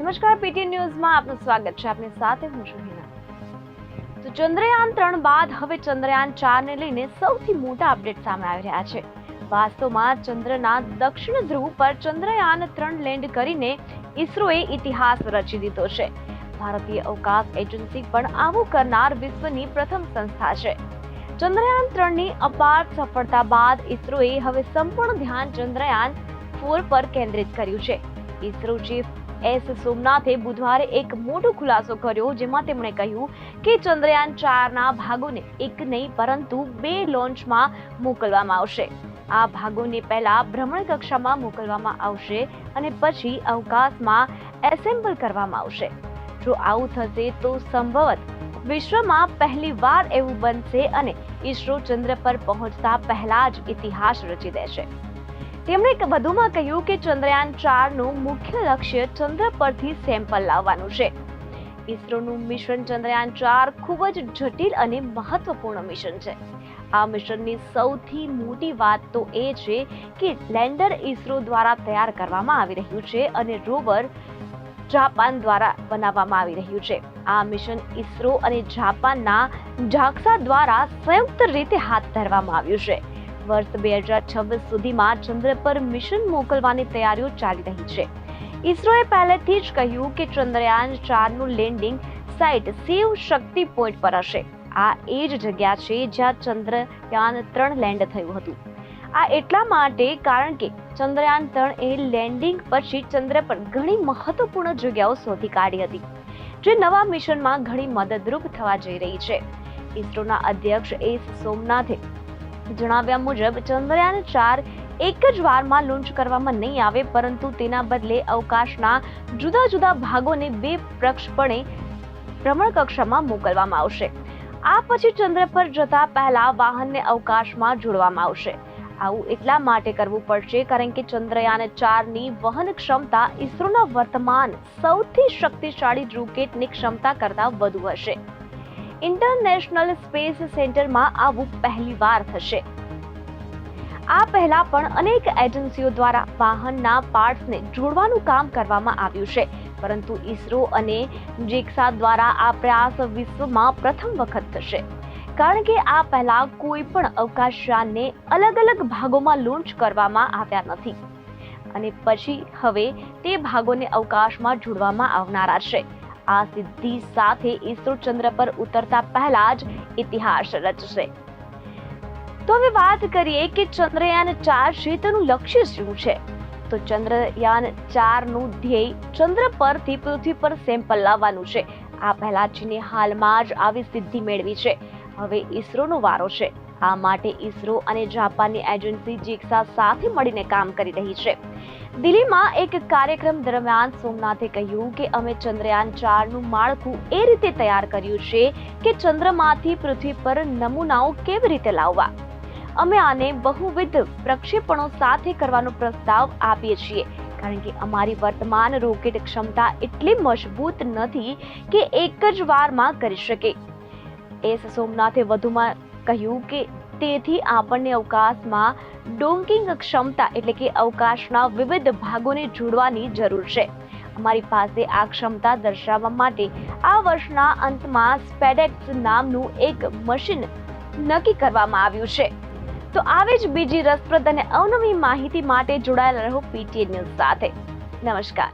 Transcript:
નમસ્કાર, પીટી ન્યૂઝમાં આપનું સ્વાગત છે. આપની સાથે હું છું હિના. તો ચંદ્રયાન ત્રણ બાદ હવે ચંદ્રયાન ચાર ને લઈને સૌથી મોટા અપડેટ સામે આવી રહ્યા છે. વાસ્તવમાં ચંદ્રના દક્ષિણ ધ્રુવ પર ચંદ્રયાન ત્રણ લેન્ડ કરીને ઈસરોએ ઇતિહાસ રચી દીધો છે. ભારતીય અવકાશ એજન્સી પણ આવું કરનાર વિશ્વની પ્રથમ સંસ્થા છે. ચંદ્રયાન ત્રણની અપાર સફળતા બાદ ઈસરોએ હવે સંપૂર્ણ ધ્યાન ચંદ્રયાન ફોર પર કેન્દ્રિત કર્યું છે. ઈસરો ચીફ એસ સોમનાથે બુધવારે એક મોટો ખુલાસો કર્યો, જેમાં તેમણે કહ્યું કે ચંદ્રયાન ચારના ભાગોને એક નહીં, પરંતુ બે લોન્ચમાં મોકલવામાં આવશે. આ ભાગોને પહેલા ભ્રમણ કક્ષામાં મોકલવામાં આવશે અને પછી અવકાશમાં એસેમ્બલ કરવામાં આવશે. જો આવું થશે તો સંભવત વિશ્વમાં પહેલી વાર એવું બનશે અને ઈસરો ચંદ્ર પર પહોંચતા પહેલા જ ઇતિહાસ રચી દેશે. તેમણે વધુમાં કહ્યું કે ચંદ્રયાન ચારનું મુખ્ય લક્ષ્ય ચંદ્ર પરથી સેમ્પલ લાવવાનું છે. ઈસરોનું મિશન ચંદ્રયાન ચાર ખૂબ જ જટિલ અને મહત્વપૂર્ણ મિશન છે. આ મિશનની સૌથી મોટી વાત તો એ છે કે લેન્ડર ઇસરો દ્વારા તૈયાર કરવામાં આવી રહ્યું છે અને રોવર જાપાન દ્વારા બનાવવામાં આવી રહ્યું છે. આ મિશન ઇસરો અને જાપાનના જાક્સા દ્વારા સંયુક્ત રીતે હાથ ધરવામાં આવ્યું છે. વર્ષ બે હજાર છવ્વીસ સુધીમાં ચંદ્ર પર મિશન મોકલવાની તૈયારીઓ ચાલી રહી છે. ઈસરોએ પહેલેથી જ કહ્યું કે Chandrayaan ચારનું landing site Shiv Shakti point પર હશે. આ એ જ જગ્યા છે જ્યાં ચંદ્રયાન ત્રણ લેન્ડ થયું હતું. આ એટલા માટે કારણ કે ચંદ્રયાન ત્રણ એ લેન્ડિંગ પછી ચંદ્ર પર ઘણી મહત્વપૂર્ણ જગ્યાઓ શોધી કાઢી હતી, જે નવા મિશનમાં ઘણી મદદરૂપ થવા જઈ રહી છે. ઈસરોના અધ્યક્ષ એસ સોમનાથે જણાવ્યા મુજબ, ચંદ્રયાન ચાર એક જ વારમાં લોન્ચ કરવામાં નહીં આવે, પરંતુ તેના બદલે અવકાશના જુદા જુદા ભાગોને બે પ્રક્ષપણે ભ્રમણ કક્ષામાં મોકલવામાં આવશે. આ પછી ચંદ્ર પર જતા પહેલા વાહનને અવકાશમાં જોડવામાં આવશે. આવું એટલા માટે કરવું પડશે, કારણ કે ચંદ્રયાન ચારની વહન ક્ષમતા ઈસરોના વર્તમાન સૌથી શક્તિશાળી રોકેટની ક્ષમતા કરતાં વધુ હશે. ઇન્ટરનેશનલ સ્પેસ સેન્ટરમાં આવું પહેલીવાર થશે. આ પહેલા પણ અનેક એજન્સીઓ દ્વારા વાહનના પાર્ટ્સને જોડવાનું કામ કરવામાં આવ્યું છે. પરંતુ ઈસરો અને જેક્સા દ્વારા આ પ્રયાસ વિશ્વમાં પ્રથમ વખત થશે. કારણ કે આ પહેલા કોઈ પણ અવકાશયાનને અલગ અલગ ભાગોમાં લોન્ચ કરવામાં આવ્યા નથી. અને પછી હવે તે ભાગોને અવકાશમાં જોડવામાં આવનારા છે. આ સિદ્ધિ સાથે ઈસરો ચંદ્ર પર ઉતરતા પહેલા જ ઇતિહાસ રચશે. તો હવે વાત કરીએ કે ચંદ્રયાન ચાર છે તેનું લક્ષ્ય શું છે? તો ચંદ્રયાન ચારનું ધ્યેય ચંદ્ર પરથી પૃથ્વી પર સેમ્પલ લાવવાનું છે. આ પહેલા ચીને હાલમાં જ આવી સિદ્ધિ મેળવી છે. હવે ઈસરોનો વારો છે. આ માટે ઈસરો અને જાપાનની એજન્સી જીક્સા સાથે મળીને કામ કરી રહી છે. દિલ્હીમાં એક કાર્યક્રમ દરમિયાન સોમનાથે કહ્યું કે અમે ચંદ્રયાન ચારનું માળખું એ રીતે તૈયાર કર્યું છે કે ચંદ્રમાંથી પૃથ્વી પર નમૂનાઓ કેવી રીતે લાવવા. અમે આને બહુવિધ પ્રક્ષેપણો સાથે કરવાનો પ્રસ્તાવ આપીએ છીએ. કારણ કે અમારી વર્તમાન રોકેટ ક્ષમતા એટલી મજબૂત નથી કે એક જ વારમાં કરી શકે. એસ સોમનાથે વધુમાં કહ્યું કે તેથી આપણને અવકાશમાં ડોંકિંગ ક્ષમતા એટલે કે અવકાશના વિવિધ ભાગોને જોડવાની જરૂર છે. અમારી પાસે આ ક્ષમતા દર્શાવવા માટે આ વર્ષના અંતમાં સ્પેડેક્સ નામનું એક મશીન નક્કી કરવામાં આવ્યું છે. તો આવી જ બીજી રસપ્રદ અને અવનવી માહિતી માટે જોડાયેલા રહો પીટીએ ન્યૂઝ સાથે. નમસ્કાર.